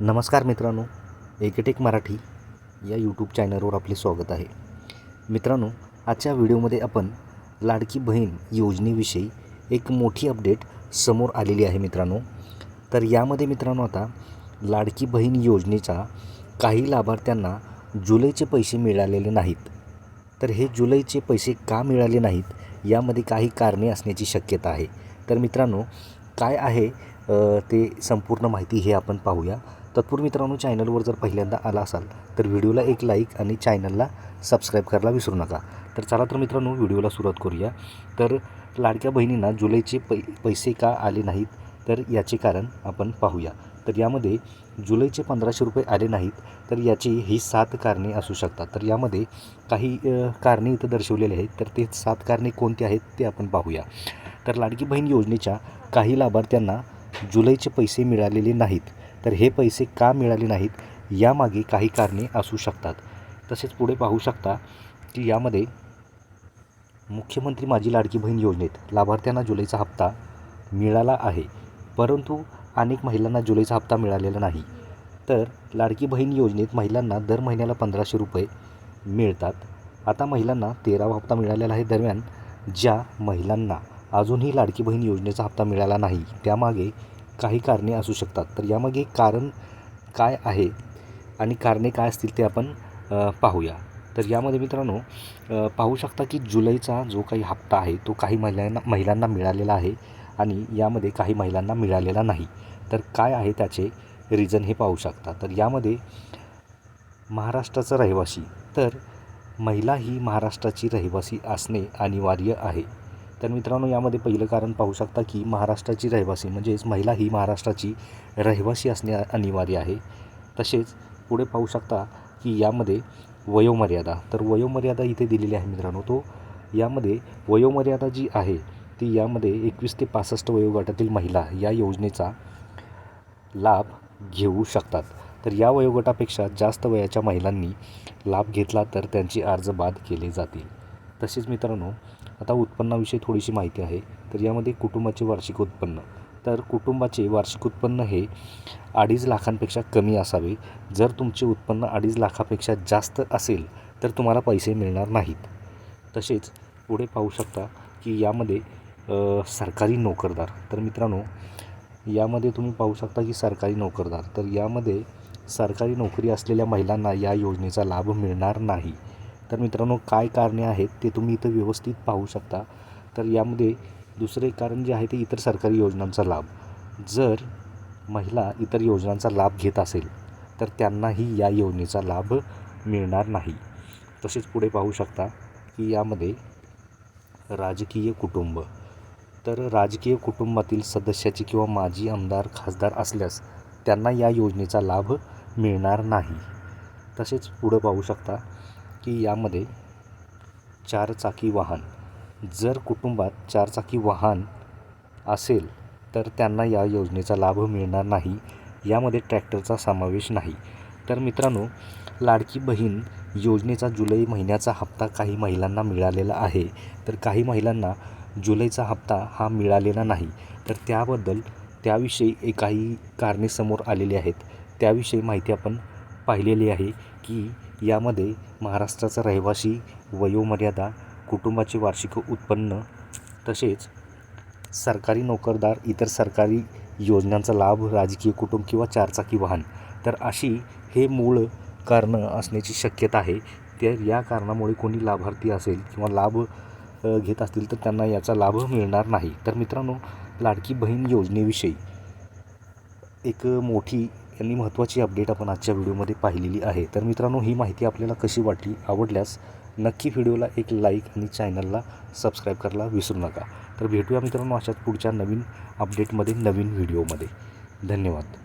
नमस्कार मित्रांनो एकेटेक मराठी या यूट्यूब चॅनलवर आपले स्वागत आहे. मित्रांनो आजच्या व्हिडिओमध्ये आपण लाडकी बहीण योजनेविषयी एक मोठी अपडेट समोर आलेली आहे मित्रांनो. तर यामध्ये मित्रांनो आता लाडकी बहीण योजनेचा काही लाभार्थ्यांना जुलैचे पैसे मिळालेले नाहीत. तर हे जुलैचे पैसे का मिळाले नाहीत यामध्ये काही कारणे असण्याची शक्यता आहे. तर मित्रांनो काय आहे ते संपूर्ण माहिती हे आपण पाहूया. तत्पूर्वी मित्रांनो चॅनलवर जर पहिल्यांदा आला असाल तर व्हिडिओला एक लाईक आणि चॅनलला सबस्क्राईब करायला विसरू नका. तर चला तर मित्रांनो व्हिडिओला सुरुवात करूया. तर लाडक्या बहिणींना जुलैचे पै पैसे का आले नाहीत? तर याचे कारण आपण पाहूया. तर यामध्ये जुलैचे पंधराशे रुपये आले नाहीत तर याची ही सात कारणे असू शकतात. तर यामध्ये काही कारणे इथं दर्शवलेले आहेत तर ते सात कारणे कोणती आहेत ते आपण पाहूया. तर लाडकी बहीण योजनेच्या काही लाभार्थ्यांना जुलैचे पैसे मिळालेले नाहीत. तर हे पैसे का मिळाले नाहीत? यामागे काही कारणे असू शकतात. तसेच पुढे पाहू शकता की यामध्ये मुख्यमंत्री माझी लाडकी बहीण योजनेत लाभार्थ्यांना जुलैचा हप्ता मिळाला आहे. परंतु अनेक महिलांना जुलैचा हप्ता मिळालेला नाही. तर लाडकी बहीण योजनेत महिलांना दर महिन्याला पंधराशे रुपये मिळतात. आता महिलांना तेरावा हप्ता मिळालेला आहे दरम्यान ज्या महिलांना अजूनही लाडकी बहीण योजनेचा हप्ता मिळाला नाही. त्यामागे काही कारणे असू शकतात. तर यामागे कारण काय आहे आणि कारणे काय असतील ते आपण पाहूया. तर यामध्ये मित्रांनो पाहू शकता की जुलैचा जो काही हप्ता आहे तो काही महिलांना महिलांना मिळालेला आहे आणि यामध्ये काही महिलांना मिळालेला नाही. तर काय आहे त्याचे रिझन हे पाहू शकता. तर यामध्ये महाराष्ट्राचा रहिवासी. तर महिला ही महाराष्ट्राची रहिवासी असणे अनिवार्य आहे. तर मित्रांनो यामध्ये पहिलं कारण पाहू शकता की महाराष्ट्राची रहिवासी म्हणजेच महिला ही महाराष्ट्राची रहिवासी असणे अनिवार्य आहे. तसेच पुढे पाहू शकता की यामध्ये वयोमर्यादा तर वयोमर्यादा इथे दिलेली आहे मित्रांनो. तो यामध्ये वयोमर्यादा जी आहे ती यामध्ये एकवीस ते पासष्ट वयोगटातील महिला या योजनेचा लाभ घेऊ शकतात. तर या वयोगटापेक्षा जास्त वयाच्या महिलांनी लाभ घेतला तर त्यांची अर्ज बाद केले जातील. तसेच मित्रांनो आता उत्पन्नाविषयी थोडीशी माहिती आहे. तर यामध्ये कुटुंबाचे वार्षिक उत्पन्न. तर कुटुंबाचे वार्षिक उत्पन्न हे अडीच लाखांपेक्षा कमी असावे. जर तुमचे उत्पन्न अडीच लाखापेक्षा जास्त असेल तर तुम्हाला पैसे मिळणार नाहीत. तसेच पुढे पाहू शकता की यामध्ये सरकारी नोकरदार. तर मित्रांनो यामध्ये तुम्ही पाहू शकता की सरकारी नोकरदार. तर यामध्ये सरकारी नोकरी असलेल्या महिलांना या योजनेचा लाभ मिळणार नाही. तर मित्रांनो काय कारणे आहेत ते तुम्ही इथं व्यवस्थित पाहू शकता. तर यामध्ये दुसरे कारण जे आहे ते इतर सरकारी योजनांचा लाभ. जर महिला इतर योजनांचा लाभ घेत असेल तर त्यांनाही या योजनेचा लाभ मिळणार नाही. तसेच पुढे पाहू शकता की यामध्ये राजकीय कुटुंब. तर राजकीय कुटुंबातील सदस्याची किंवा माजी आमदार खासदार असल्यास त्यांना या योजनेचा लाभ मिळणार नाही. तसेच पुढं पाहू शकता की यामध्ये चारचाकी वाहन. जर कुटुंबात चारचाकी वाहन असेल तर त्यांना या योजनेचा लाभ मिळणार नाही. यामध्ये ट्रॅक्टरचा समावेश नाही. तर मित्रांनो लाडकी बहीण योजनेचा जुलै महिन्याचा हप्ता काही महिलांना मिळालेला आहे. तर काही महिलांना जुलैचा हप्ता हा मिळालेला नाही. तर त्याबद्दल त्याविषयी काही कारणे समोर आलेली आहेत. त्याविषयी माहिती आपण पाहिलेली आहे की यामध्ये महाराष्ट्राचा रहिवासी वयोमर्यादा कुटुंबाचे वार्षिक उत्पन्न तसेच सरकारी नोकरदार इतर सरकारी योजनांचा लाभ राजकीय कुटुंब किंवा चारचाकी वाहन. तर अशी हे मूळ कारणं असण्याची शक्यता आहे. त्या या कारणामुळे कोणी लाभार्थी असेल किंवा लाभ घेत असतील तर त्यांना याचा लाभ मिळणार नाही. तर मित्रांनो लाडकी बहीण योजनेविषयी एक मोठी यांनी महत्त्वाची अपडेट आपण आजच्या व्हिडिओमध्ये पाहिलेली आहे. तर मित्रांनो ही माहिती आपल्याला कशी वाटली आवडल्यास नक्की व्हिडिओला एक लाईक आणि चॅनलला सबस्क्राईब करायला विसरू नका. तर भेटूया मित्रांनो अशाच पुढच्या नवीन अपडेटमध्ये नवीन व्हिडिओमध्ये. धन्यवाद.